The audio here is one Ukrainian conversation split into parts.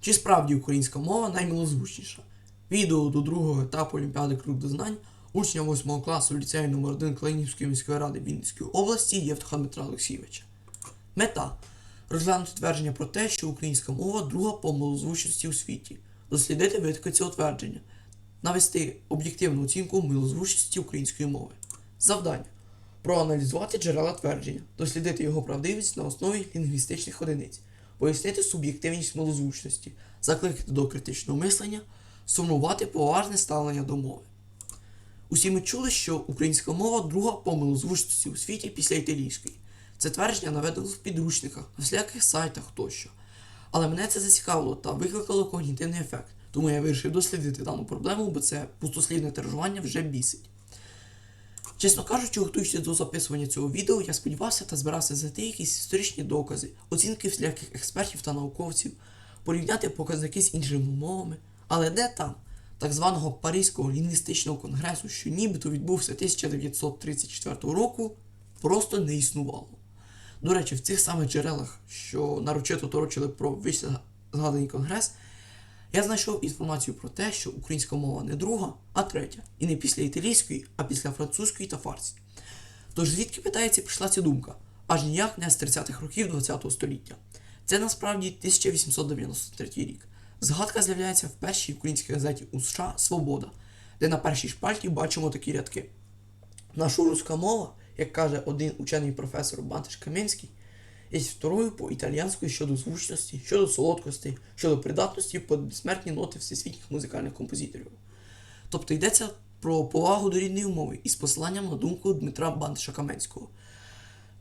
Чи справді українська мова наймилозвучніша? Відео до другого етапу Олімпіади Круг до знань учня 8 класу ліцею номер 1 Клинівської міської ради Вінницької області Євтуха Дмитра Олексійовича. Мета розглянути твердження про те, що українська мова друга по милозвучності у світі, дослідити витоки цього твердження, навести об'єктивну оцінку милозвучності української мови. Завдання проаналізувати джерела твердження, дослідити його правдивість на основі лінгвістичних одиниць, пояснити суб'єктивність милозвучності, закликати до критичного мислення, сформувати поважне ставлення до мови. Усі ми чули, що українська мова друга по милозвучності у світі після італійської. Це твердження наведено в підручниках, на всіляких сайтах тощо. Але мене це зацікавило та викликало когнітивний ефект, тому я вирішив дослідити дану проблему, бо це пустослівне тиражування вже бісить. Чесно кажучи, готуючись до записування цього відео, я сподівався та збирався знайти якісь історичні докази, оцінки всіляких експертів та науковців, порівняти показники з іншими мовами. Але де там? Так званого Паризького лінгвістичного конгресу, що нібито відбувся 1934 року, просто не існувало. До речі, в цих самих джерелах, що нарочито торочили про вище згаданий конгрес, я знайшов інформацію про те, що українська мова не друга, а третя. І не після італійської, а після французької та фарсі. Тож звідки питається прийшла ця думка? Аж ніяк не з 30-х років ХХ століття. Це насправді 1893 рік. Згадка з'являється в першій українській газеті у США Свобода, де на першій шпальті бачимо такі рядки. Наша руська мова, як каже один учений професор Бантиш Каменський, є второю по італіянської щодо звучності, щодо солодкості, щодо придатності під безсмертні ноти всесвітніх музикальних композиторів. Тобто йдеться про повагу до рідної мови із посиланням на думку Дмитра Бантиша Каменського.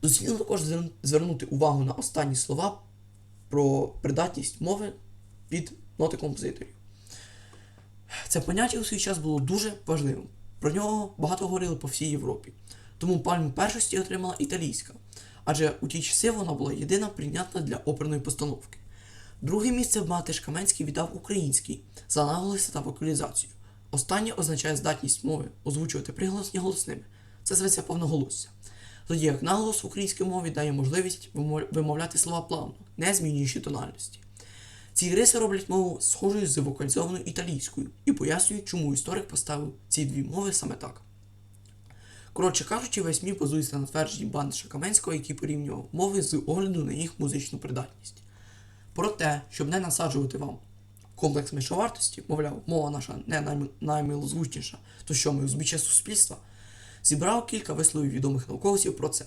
Доцільно також звернути увагу на останні слова про придатність мови під ноти композиторів. Це поняття у свій час було дуже важливим. Про нього багато говорили по всій Європі. Тому пальму першості отримала італійська, адже у ті часи вона була єдина прийнятна для оперної постановки. Друге місце Матиш Каменський віддав український за наголоси та вокалізацію. Останнє означає здатність мови озвучувати приголосні голосними. Це зветься повноголосся. Тоді як наголос в українській мові дає можливість вимовляти слова плавно, не змінюючи тональності. Ці риси роблять мову схожою з вокалізованою італійською і пояснюють, чому історик поставив ці дві мови саме так. Коротше кажучи, весь міф базується на твердженні Бандиша Каменського, який порівнював мови з огляду на їх музичну придатність. Проте, щоб не насаджувати вам комплекс меншовартості, мовляв, мова наша не наймилозвучніша, то що ми узбіччя суспільства, зібрав кілька висловів відомих науковців про це.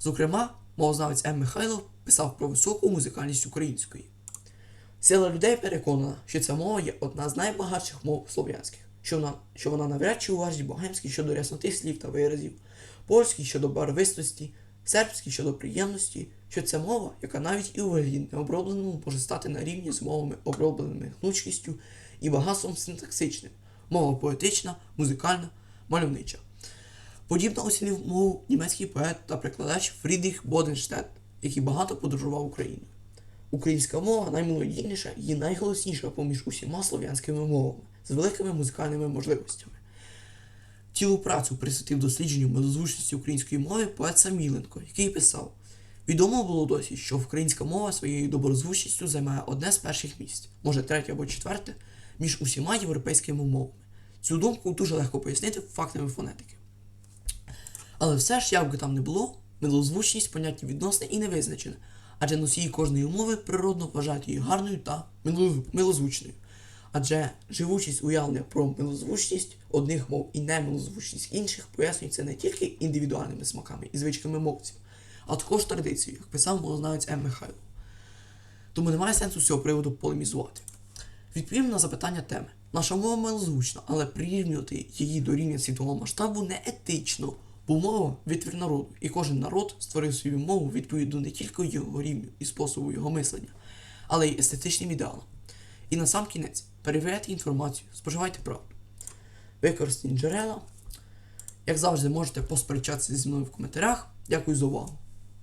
Зокрема, мовознавець М. Михайлов писав про високу музикальність української. Сила людей переконана, що ця мова є одна з найбагатших мов слов'янських, що вона, що вона навряд чи уважить богемській щодо рясноти слів та виразів, польській щодо барвистості, сербській щодо приємності, що ця мова, яка навіть і у вигляді необробленому може стати на рівні з мовами, обробленими гнучкістю і багатством синтаксичним, мова поетична, музикальна, мальовнича. Подібно оцінив мову німецький поет та перекладач Фрідріх Боденштедт, який багато подорожував Україною. Українська мова наймелодійніша і найголосніша поміж усіма слов'янськими мовами з великими музикальними можливостями. Цілу працю присвятив дослідженню милозвучності української мови поет Саміленко, який писав: Відомо було досі, що українська мова своєю доброзвучністю займає одне з перших місць, може третє або четверте, між усіма європейськими мовами. Цю думку дуже легко пояснити фактами фонетики. Але все ж, як би там не було, милозвучність поняття відносне і невизначене, адже носії кожної мови природно вважають її гарною та милозвучною. Адже живучість уявлення про милозвучність одних мов і немилозвучність інших пояснюється не тільки індивідуальними смаками і звичками мовців, а також традицією, як писав мовознавець М. Михайло. Тому немає сенсу з цього приводу полемізувати. Відповім на запитання теми. Наша мова милозвучна, але прирівнювати її до рівня світового масштабу не етично, бо мова витвір народу, і кожен народ створив свою мову відповідно не тільки його рівню і способу його мислення, але й естетичним ідеалам. І на сам кінець перевіряйте інформацію, споживайте правду. Використані джерела. Як завжди, можете посперечатися зі мною в коментарях. Дякую за увагу.